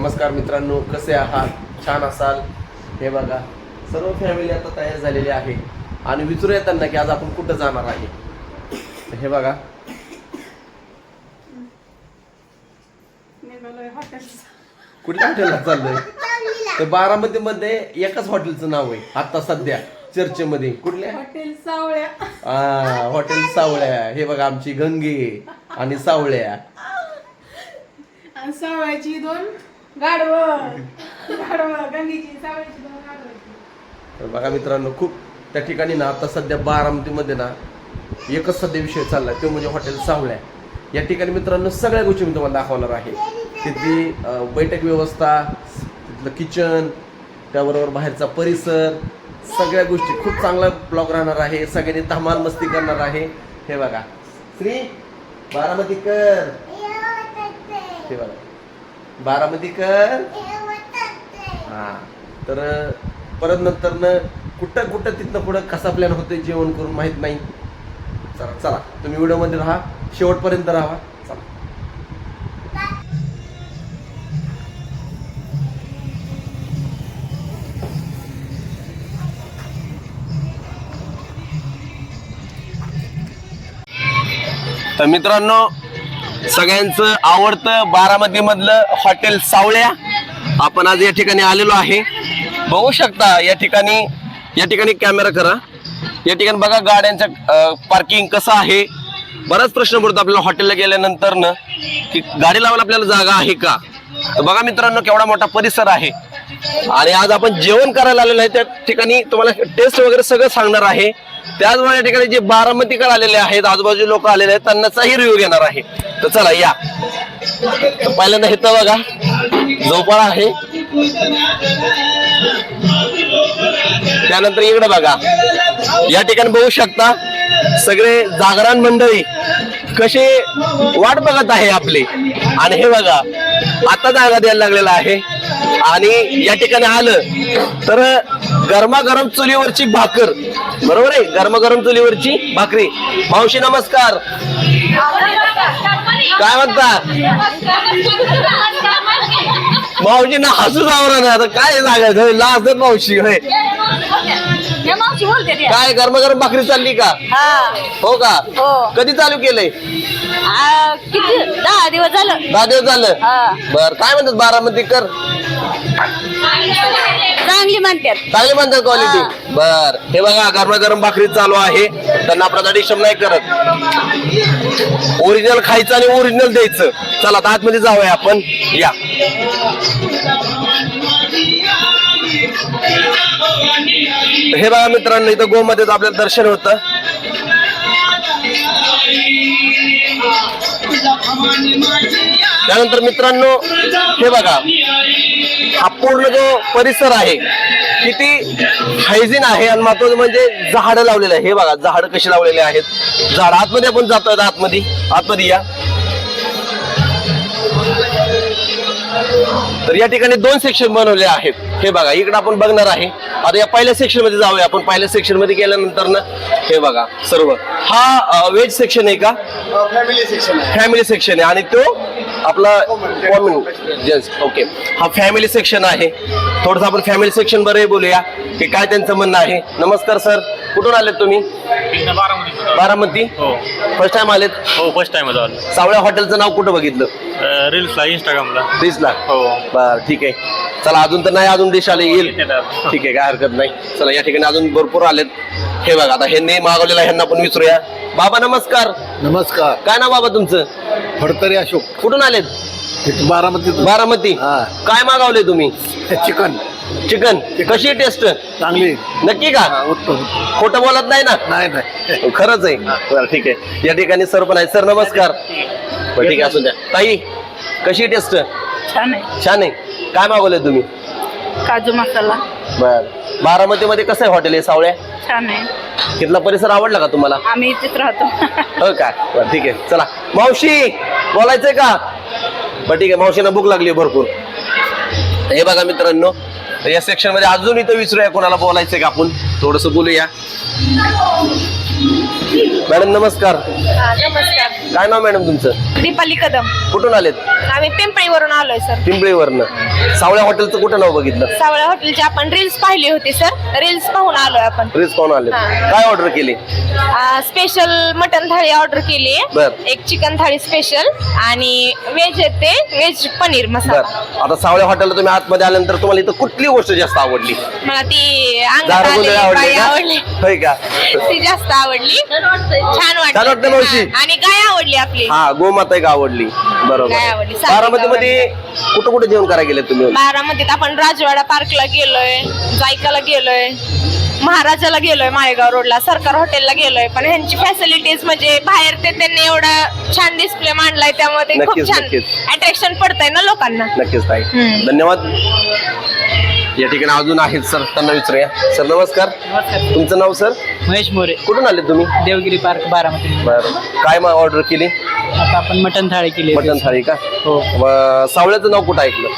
नमस्कार मित्रांनो कसे आहात? छान असाल? हे बघा सर्व फॅमिली आता तयार झालेली आहे. आणि विचारू त्यांना की आज आपण कुठं जाणार आहे? हे बघा. कुठल्या हॉटेलला चाललोय? तर बारामती मध्ये एकाच हॉटेलचं नाव आहे आता सध्या चर्चेमध्ये. कुठल्या? हॉटेल सावळ्या. हॉटेल सावळ्या. हे बघा आमची गंगे आणि सावळ्या. सावळ्याची दोन गाडव गाडव दोन तर बघा मित्रांनो खूप त्या ठिकाणी ना आता सध्या बारामतीमध्ये ना एकच सध्या विषय चालला तो म्हणजे हॉटेल सावळ्या या ठिकाणी मित्रांनो सगळ्या गोष्टी मी तुम्हाला दाखवणार आहे. तिथली अं, बैठक व्यवस्था तिथलं किचन त्याबरोबर बाहेरचा परिसर सगळ्या गोष्टी. खूप चांगला ब्लॉग राहणार आहे सगळ्यांनी धमाल मस्ती करणार आहे. हे बघा. श्री बारामतीकर. हे बघा. बारामतीकर हा. तर परत नंतर न कुठं कुठं तिथनं पुढं कसा प्लॅन होतोय जेवण करून माहीत नाही. चला चला. तुम्ही व्हिडिओमध्ये राहा. शेवटपर्यंत राहा. चला. तर मित्रांनो सगळ्यांचं आवडतं बारामती मधलं हॉटेल सावळ्या. आपण आज या ठिकाणी आलेलो आहे. बघू शकता या ठिकाणी या ठिकाणी कॅमेरा करा. या ठिकाणी बघा गाड्यांचं पार्किंग कसं आहे. बराच प्रश्न पडतो आपल्याला हॉटेलला गेल्यानंतर न की गाडी लावायला आपल्याला जागा आहे का? तर बघा मित्रांनो केवढा मोठा परिसर आहे. आणि आज आपण जेवण करायला आलेलो आहे. त्या ठिकाणी तुम्हाला टेस्ट वगैरे सगळं सांगणार आहे. त्याचबरोबर या ठिकाणी जे बारामतीकर आलेले आहेत आजूबाजू लोक आलेले आहेत त्यांनाचाही रिव्ह्यू घेणार आहे. तर चला या. पहिल्यांदा हे तर बघा. झोपाळा आहे. त्यानंतर इकडे बघा. या ठिकाणी बघू शकता सगळे जागरण मंडळी कसे वाट बघत आहे आपले. आणि हे बघा आता जागा द्यायला लागलेला आहे. आणि या ठिकाणी आलं तर गरमागरम चुलीवरची भाकर. बरोबर आहे? गरमागरम चुलीवरची भाकरी. मावशी नमस्कार. काय म्हणता? मावशींना हसूच आवरण आता काय सांगायचं? लाजत मावशी काय बोलते ते. काय गरमागरम भाकरी चालली का? हा. हो का? हो. कधी चालू केलंय? आ, किती? दहा दिवस झालं. दहा दिवस झालं? हा. बर काय म्हणतात बारामती कर? चांगली म्हणतात. चांगली म्हणतात क्वालिटी बर हे बघा गरमागरम भाकरी चालू आहे. त्यांना आपला अडिशन नाही करत. ओरिजिनल खायचं आणि ओरिजिनल द्यायचं. चला आता आतमध्ये जाऊया आपण. या. हे बघा मित्रांनो इथं गोमध्येच आपल्याला दर्शन होतं. त्यानंतर मित्रांनो हे बघा हा पूर्ण जो परिसर आहे किती हायजीन आहे आणि महत्वाचं म्हणजे झाडं लावलेलं आहे. हे बघा झाडं कशी लावलेले आहेत. झाड आतमध्ये आपण जातोय आतमध्ये आतमध्ये या. तर या ठिकाणी दोन सेक्शन बनवले आहेत. हे बघा इकडे आपण बघणार आहे. आता या पहिल्या सेक्शनमध्ये जाऊया. आपण पहिल्या सेक्शनमध्ये गेल्यानंतर ना हे बघा सर्व. हा व्हेज सेक्शन आहे का? फॅमिली सेक्शन आहे. फॅमिली सेक्शन आहे. आणि तो आपला कॉमन जेंट्स ओके हा फॅमिली सेक्शन आहे. थोडस आपण फॅमिली सेक्शन बरं बोलूया. की काय त्यांचं म्हणणं आहे. नमस्कार सर कुठून आलेत तुम्ही? बारामती. बारामती? हो. फर्स्ट टाइम आलेत? हो फर्स्ट टाइम आलो. सावळ्या हॉटेलचं नाव कुठं बघितलं? रील्सला इंस्टाग्रामला दिसला हो. बर ठीक आहे. चला अजून तर नाही अजून डिश आले येईल. ठीक आहे काय हरकत नाही. चला या ठिकाणी अजून भरपूर आलेत. हे बघा आता ह्यांनी मागवलेला ह्यांना पण विचारूया बाबा नमस्कार. नमस्कार. काय नाव बाबा तुमचं? फडतरी अशोक. कुठून आलेत? बारामती. बारामती. हा. काय मागवले तुम्ही? चिकन. चिकन कशी टेस्ट चांगली. नक्की का? उत्तम खोटं बोलत नाही ना? नाही नाही. खरंच आहे. बरं ठीक आहे. या ठिकाणी सर पण आहे सर नमस्कार. बरं ठीक आहे असू द्या. ताई कशी टेस्ट छान आहे. छान आहे. काय मागवले तुम्ही? काजू मसाला. बर. बारामती मध्ये कसं आहे हॉटेल आहे सावळ्या? छान आहे. तिथला परिसर आवडला का तुम्हाला? आम्ही इथेच राहतो. हो का? बरं ठीक आहे. चला. मावशी बोलायचंय का? बरं ठीक आहे. मावशीना भूक लागली आहे भरपूर. हे बघा मित्रांनो या सेक्शनमध्ये अजून इथं विचारूया कोणाला बोलायचं का आपण. थोडस बोलूया. मॅडम नमस्कार. नमस्कार. काय नाव मॅडम तुमचं? दीपाली कदम. कुठून आलेत? आम्ही पिंपळीवरून आलोय सर. पिंपळीवरनं. सावळ्या हॉटेलचं कुठं नाव बघितलं? सावळ्या हॉटेलची आपण रील्स पाहिली होती सर. रील्स पाहून आलोय आपण. रिस्क पाहून आले हा. काय ऑर्डर केली? स्पेशल मटन थाळी ऑर्डर केली. बर. एक चिकन थाळी स्पेशल आणि व्हेज येते व्हेज पनीर बर. मसाला आता सावळ्या हॉटेलला तुम्ही आतमध्ये आल्यानंतर तुम्हाला इथं कुठली गोष्ट जास्त आवडली? मला ती अंगात दारू आलेली गोंधळ बाई आवडली आवडली. का? होय का? ती जास्त आवडली. छान छान वाटतं मावशी? आणि गाय आवडली आपली. हा गोमाता एक आवडली. बरोबर. काय आवडली? बारामती मध्ये कुठं कुठे जेवण करायला गेले तुम्ही? बारामतीत आपण राजवाडा पार्कला गेलोय जायकाला गेलोय महाराजाला गेलोय माळेगाव रोडला सरकार हॉटेलला गेलोय. पण ह्यांची फॅसिलिटीज म्हणजे बाहेर ते त्यांनी एवढा छान डिस्प्ले मांडलाय त्यामुळे ते खूप नक्कीच, छान नक्कीच. अट्रॅक्शन पडतंय ना लोकांना. नक्कीच ताई. हम्म. धन्यवाद. या ठिकाणी अजून आहेत सर. त्यांना विचारूया. सर नमस्कार. नमस्कार. तुमचं नाव सर? महेश मोरे. कुठून आले तुम्ही? देवगिरी पार्क बारामती. बरं. काय मग ऑर्डर केली? आता आपण मटन थाळी केली मटन थाळी का? हो. व सावळ्याचं नाव कुठं ऐकलं?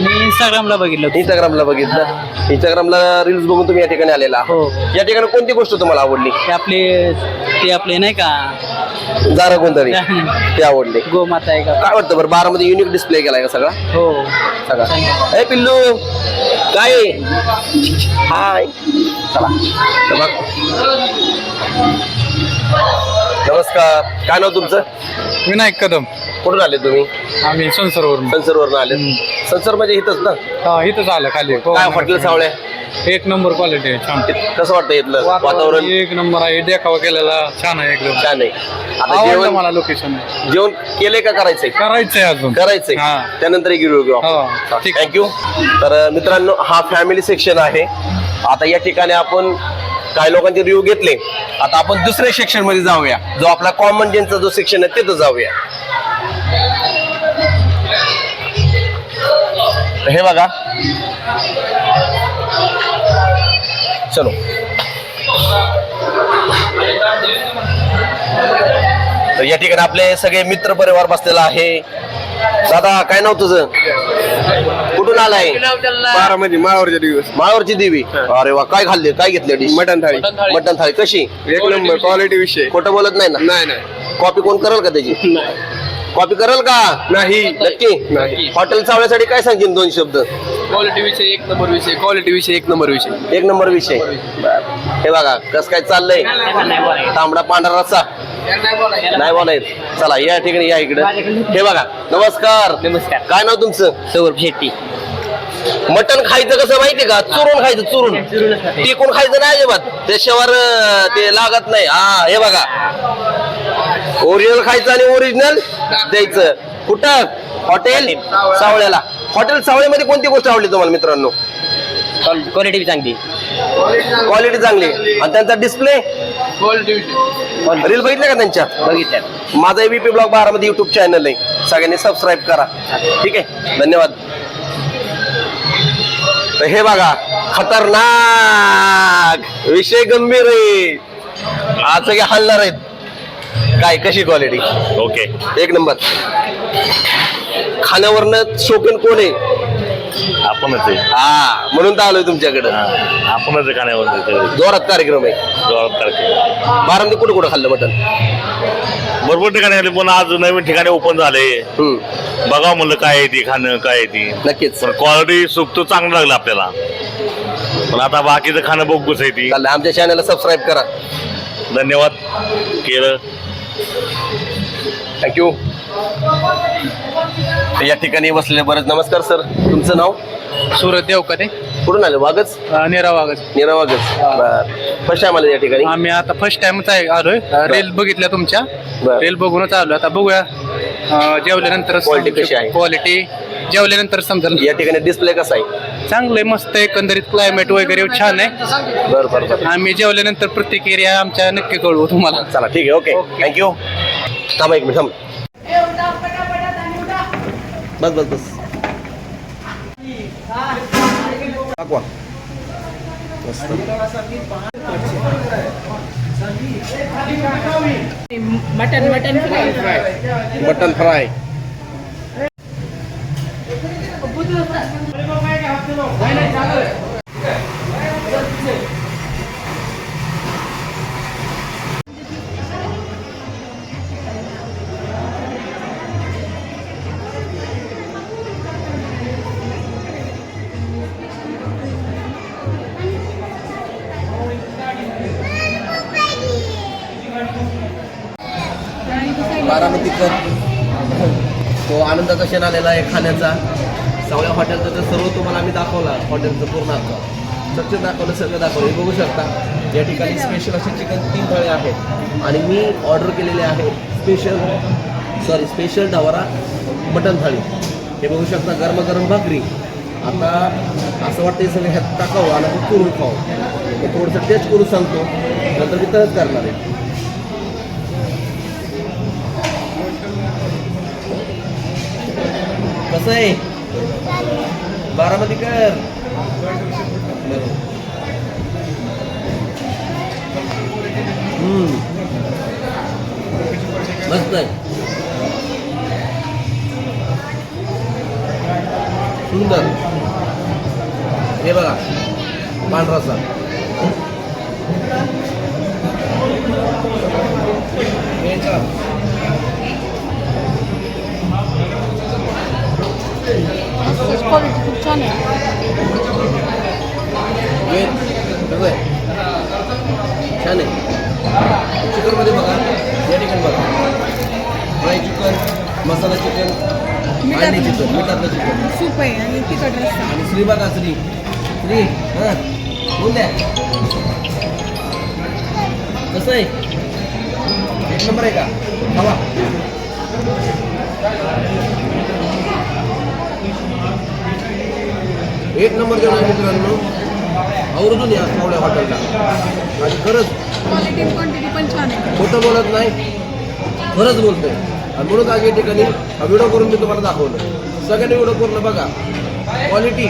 मी इंस्टाग्रामला बघितलं होतं. इंस्टाग्रामला बघितलं. इंस्टाग्रामला रील्स बघून तुम्ही या ठिकाणी आलेला. आहात. हो. या ठिकाणी कोणती गोष्ट तुम्हाला आवडली? ते आपले ते आपले नाही का? जारा गोंधळी ते आवडली. गोमाता आहे का? काय वाटतं बरं? बारामध्ये युनिक डिस्प्ले केलाय का सगळा? हो. सगळा. ए पिल्लू. काय हाय चला बघ. नमस्कार. काय नाव तुमचं? विनायक कदम. कुठून आले तुम्ही? आम्ही संसरवरून. संसरवरून आले. संसर म्हणजे इथंच ना? हा इथंच आलं खाली. हो, काय हॉटेल सावळे एक नंबर क्वालिटी आहे छान. कसं वाटतं इथलं वातावरण एक नंबर आहे देखावा केलेला छान आहे एकदम. छान आहे. आता आवडलं जेवण मला लोकेशन जेवण केले का करायचंय? करायचंय अजून. करायचंय. हा. त्यानंतर एक घेऊ हो, ठीक. थँक्यू तर मित्रांनो हा फॅमिली सेक्शन आहे. आता या ठिकाणी आपण काही लोकांचे रिव्ह्यू घेतले. आता आपण दुसऱ्या सेक्शनमध्ये जाऊया. जो आपला कॉमन जेनचा जो सेक्शन आहे तिथं जाऊया. तर हे बघा. चलो। तर या ठिकाणी आपले सगळे मित्र परिवार बसलेला आहे. दादा काय नाव तुझं? कुठून आलाय? बारामती माळवरच्या दिवस. माळवरची देवी. अरे वा काय खाल्ले? काय घेतले डिश मटण थाळी. मटन थाळी. कशी? एक नंबर क्वालिटी विषय. खोटं बोलत नाही ना? नाही नाही. कॉपी कोण करेल का त्याची? कॉपी करेल का? नाही. नक्की. नाही. हॉटेल चावण्यासाठी काय सांगेन दोन शब्द? क्वालिटी विषय एक नंबर विषय. क्वालिटी विषय एक नंबर विषय. एक नंबर विषय. हे बघा कस काय चाललंय? तांबडा पांढरा रस्सा. नाही बोलायत चला या ठिकाणी या इकडे. हे बघा नमस्कार. नमस्कार. काय नाव तुमचं? सौरभ शेट्टी. मटण खायचं कसं माहितीये का? चुरून खायचं चुरून. टिकून खायचं नाही अजिबात. त्याच्यावर ते लागत नाही. हा हे बघा. ओरिजिनल खायचं आणि ओरिजिनल द्यायचं. कुठं? हॉटेल सावळ्याला. हॉटेल सावळ्यामध्ये कोणती गोष्ट आवडली तुम्हाला मित्रांनो? क्वालिटी चांगली. क्वालिटी चांगली. आणि त्यांचा डिस्प्ले रील बघितलं का त्यांच्या? बघितलं माझा एबीपी ब्लॉग बारामध्ये युट्यूब चॅनल आहे. सगळ्यांनी सबस्क्राईब करा. ठीक आहे? धन्यवाद. तर हे बघा खतरनाक. विषय गंभीर आहे. आज सगळे हलणार आहेत. काय कशी क्वालिटी ओके एक नंबर. खाण्यावरनं शौकीन कोण आहे? आपणच आहे. हा म्हणून तर आलोय तुमच्याकडे. आपणच आहे खाण्यावर जोरात कार्यक्रम आहे. बारामध्ये कुठं कुठं खाल्लं मटण? भरपूर ठिकाणी आले पण आज नवीन ठिकाणी ओपन झाले. हम्म. बघा म्हणलं काय आहे ती खाणं काय आहे ती. नक्कीच. पण क्वालिटी सुप तर चांगलं लागलं आपल्याला. पण आता बाकीचं खाणं बघूच आहे ती. चाललंय आमच्या चॅनलला सबस्क्राईब करा. धन्यवाद. केलं. थँक्यू या ठिकाणी बसलेले बरेच नमस्कार सर. तुमचं नाव? सुरत देवकते. कुठून आले? वागच नेरा वागत नीरा वागच बर. फर्स्ट टाइम आले या ठिकाणी? आम्ही आता फर्स्ट टाइमच आहे आलोय. रील बघितल्या तुमच्या. बरं. रील बघूनच आलो आता बघूया. अं, जेवल्यानंतर Quality कशी आहे? क्वालिटी जेवल्यानंतर समजेल. या ठिकाणी डिस्प्ले कसा आहे? चांगलं आहे मस्त आहे. एकंदरीत क्लायमेट वगैरे छान आहे. बर बर बर. आम्ही जेवल्यानंतर प्रत्येक एरिया आमच्या नक्की कळवू तुम्हाला. चला ठीक आहे. ओके थँक्यू थांबा एक मिनिट थांब. बस बस बस. दाखवा mutton mutton fry. Mutton fry. बारामतीकर तो आनंदाचा क्षण आलेला आहे खाण्याचा. सावळ्या हॉटेलचं तर सर्व तुम्हाला आम्ही दाखवला. हॉटेलचं पूर्ण आता सगळं दाखवलं सगळं दाखवलं. हे बघू शकता या ठिकाणी स्पेशल असे चिकन तीन थळे आहेत. आणि मी ऑर्डर केलेले आहे स्पेशल सॉरी स्पेशल ढवारा मटन थाळी. हे बघू शकता गरमागरम भाकरी. आता असं वाटतं हे सगळं ह्यात टाकावं आणि तुरून करून खावं. थोडंसं टेस्ट करून सांगतो. नंतर मी तसंच करणार आहे. कसं आहे? बारामती कर. मस्त आहे. सुंदर. हे बघा पांढरा रस्सा छान. क्वालिटी खूप छान आहे छान आहे चिकनमध्ये बघा या ठिकाणी बघा फ्राय चिकन मसाला चिकन आणि चिकन मिठातलं चिकन सूप आहे आणि तिखट रस्सा आणि श्री बघा श्री श्री हां बोल द्या कसं आहे एक नंबर आहे का हवा एक नंबर जेवण आहे मित्रांनो आवर्जून या सावळ्या हॉटेलला. आणि खरंच क्वालिटी क्वांटिटी पण छान आहे. खोटं बोलत नाही खरंच बोलतोय. आणि म्हणून आज या ठिकाणी हा व्हिडिओ करून मी तुम्हाला दाखवलं. सगळ्यांनी व्हिडिओ पूर्ण बघा. क्वालिटी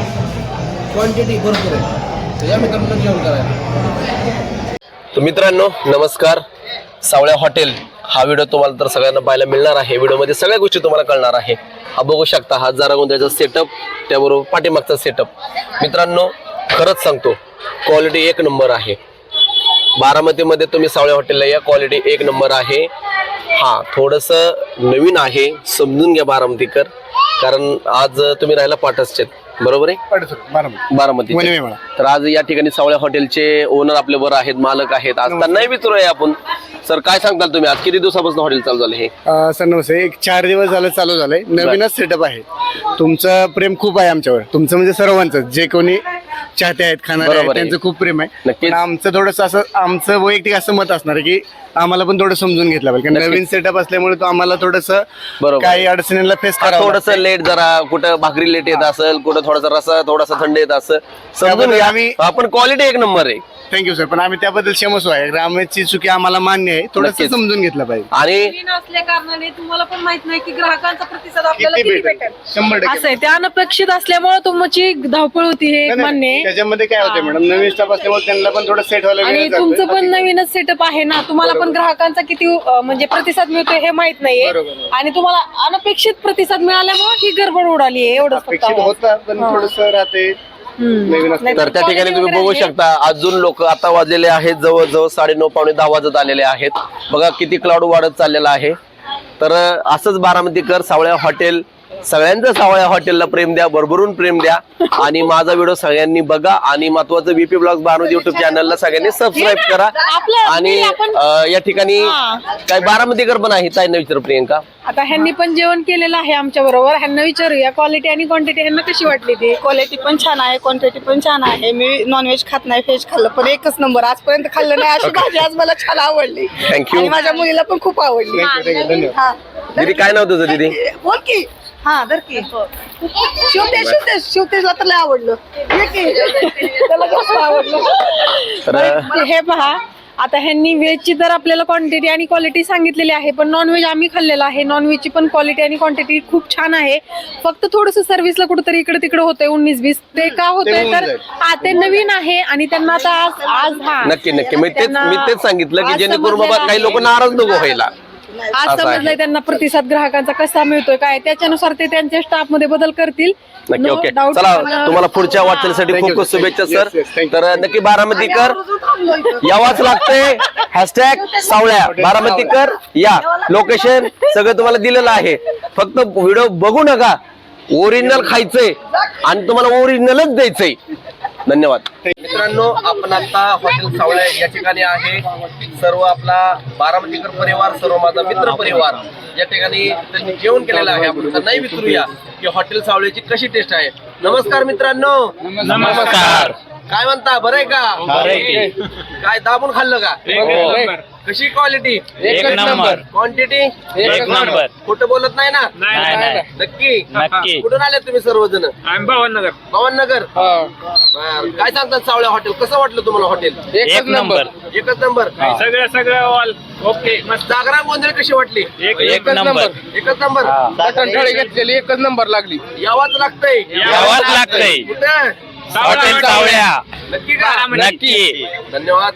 क्वांटिटी भरपूर आहे. तर या मित्रांनो जेवण करायला. तर मित्रांनो नमस्कार. सावळ्या हॉटेल. हा व्हिडिओ तुम्हाला तर सगळ्यांना पाहायला मिळणार आहे. व्हिडिओमध्ये सगळ्या गोष्टी तुम्हाला कळणार आहे. हा बघू शकता हा जारा गोंधळाचा सेटअप त्याबरोबर पाठीमागचा सेटअप मित्रांनो खरंच सांगतो क्वालिटी एक नंबर आहे. बारामतीमध्ये तुम्ही सावळे हॉटेलला या क्वालिटी एक नंबर आहे. हा थोडंसं नवीन आहे समजून घ्या बारामतीकर. कारण आज तुम्ही राहायला पाठसचे बरोबर आहे? बारामती. तर आज या ठिकाणी सावळ्या हॉटेलचे ओनर आपले बरोबर आहेत मालक आहेत. आज त्यांनाही विचारूया आपण. सर काय सांगताल तुम्ही? आज किती दिवसापासून हॉटेल चालू झालं हे? सर नमस्ते. एक चार दिवस झालं चालू झालंय. नवीनच सेटअप आहे. तुमचं प्रेम खूप आहे आमच्यावर. तुमचं म्हणजे सर्वांचं. जे कोणी चाहते आहेत खाणारे आहेत, बरोबर आहे. त्यांचं खूप प्रेम आहे नक्कीच. पण आमचं थोडंसं असं आमचं वैयक्तिक असं मत असणार आहे की आम्हाला पण थोडं समजून घेतलं पाहिजे कारण. नवीन सेटअप असल्यामुळे तो आम्हाला थोडंसं बरोबर. काही अडचणींना फेस करावं थोडस. लेट जरा कुठं भाकरी लेट येत असेल कुठं थोडासा रसा थोडासा थंड येत असेल समजून त्याबद्दल घ्या आम्ही- आपण क्वालिटी एक नंबर आहे थँक्यू सर पण आम्ही त्याबद्दल क्षमस्व आहे ग्रामाची चुकी आम्हाला मान्य आहे. थोडंसं नक्कीच. समजून घेतलं पाहिजे. आणि नवीन असल्या कारणाने तुम्हाला पण माहीत नाही की ग्राहकांचा प्रतिसाद आपल्याला किती किती भेटेल? भेटेल? शंभर असं टक्के आहे. ते अनपेक्षित असल्यामुळे तुमची धावपळ होती हे एक नाही, मान्य नाही. आहे. त्याच्यामध्ये काय होते मॅडम नवीन स्टाफ असल्यामुळे त्यांना पण थोडं सेट व्हायला आणि वेळ जातोय. तुमचं पण नवीनच सेटअप आहे ना. तुम्हाला पण ग्राहकांचा किती अं, म्हणजे प्रतिसाद मिळतोय हे माहीत नाहीये. आहे. आणि तुम्हाला अनपेक्षित प्रतिसाद मिळाल्यामुळे ही गडबड उडाली आहे. एवढंच फक्त अपेक्षित आहे. होता पण थोडस राहते तर त्या ठिकाणी तुम्ही बघू. शकता अजून लोक आता वाजलेले आहेत जवळजवळ साडेनऊ पावणे दहा वाजत आलेले आहेत. बघा किती क्लाउड वाढत चाललेला आहे. तर असंच बारामतीकर सावळ्या हॉटेल सगळ्यांचं सावळ्या हॉटेलला प्रेम द्या भरभरून प्रेम द्या. आणि माझा व्हिडिओ सगळ्यांनी बघा आणि महत्वाचं बीपी ब्लॉग बारामती युट्यूब चॅनलला सगळ्यांनी सबस्क्राईब करा. आपलं- आणि अं, या ठिकाणी. काय बारामतीकर पण आहे ताई विचार प्रियंका? आता ह्यांनी पण जेवण केलेलं आहे आमच्या बरोबर. ह्यांना विचारूया क्वालिटी आणि क्वांटिटी ह्यांना कशी वाटली ती? क्वालिटी पण छान आहे क्वांटिटी पण छान आहे. मी नॉनव्हेज खात नाही व्हेज खाल्लं पण एकच नंबर आजपर्यंत खाल्लं नाही. अशी भाजी आज मला छान आवडली. Thank you. आणि माझ्या मुलीला पण खूप आवडली. हा. दीदी काय नाव तुझं दीदी? बोल की. हा धर की. शिवतेज शिवतेज शिवतेजला तर लय आवडलं. ये की. त्याला जास्त आवडलं? तर हे पहा. आता ह्यांनी व्हेजची तर आपल्याला क्वांटिटी आणि क्वालिटी सांगितलेली आहे पण नॉनव्हेज आम्ही खाल्लेलं आहे. नॉनव्हेजची पण क्वालिटी आणि क्वांटिटी खूप छान आहे. फक्त थोडस सर्व्हिसला कुठेतरी इकडे तिकडे होतंय उन्नीस बीस ते का होतंय? तर. हा ते नवीन आहे आणि त्यांना आता आज आज हा. नक्की नक्की. मी तेच त्यांना- मी तेच सांगितलं की आज जेणेकरून बाबा समजलेलं काही लोक आहे. नाराज नको व्हायला. आज असं आहे. समजलंय त्यांना प्रतिसाद ग्राहकांचा कसा मिळतोय काय? त्याच्यानुसार ते त्यांच्या स्टाफमध्ये बदल करतील. नक्की No ओके. doubt. चला तुम्हाला पुढच्या वाटचालीसाठी Thank खूप you, खूप शुभेच्छा you. Sir Yes, yes, thank you. तर नक्की बारामतीकर यावाच लागतंय. हॅशटॅग सावळ्या. बारामतीकर या. लोकेशन सगळं तुम्हाला दिलेलं आहे. फक्त व्हिडिओ बघू नका. ओरिजिनल खायचंय. आणि तुम्हाला ओरिजिनलच द्यायचंय. धन्यवाद. मित्रांनो आपण आता हॉटेल सावळे या ठिकाणी आहे. सर्व आपला बारामतीकर परिवार सर्व माझा मित्र परिवार या ठिकाणी त्यांनी जेवण केलेलं आहे. आपण नाही विचारूया की हॉटेल सावळेची कशी टेस्ट आहे. नमस्कार मित्रांनो. नमस्कार. काय म्हणता बरं आहे का? काय दाबून खाल्लं का? कशी क्वालिटी एक नंबर. क्वांटिटी एक नंबर. खोटं बोलत नाही ना? नाही नाही. नक्की. नक्की. कुठून आले तुम्ही सर्वजण? पवननगर बरं. काय सांगतात सावळ्या हॉटेल कसं वाटलं तुम्हाला हॉटेल एक नंबर. एकच नंबर सगळं सगळं ऑल ओके मस्त. जागरा गोंधळ कशी वाटली? एक एक नंबर. एकच नंबर. ठळी घेतलेली एकच नंबर लागली. यावाच लागतंय. यावाच लागतंय. कुठं? हॉटेल सावळ्या. नक्की का? नक्की. धन्यवाद.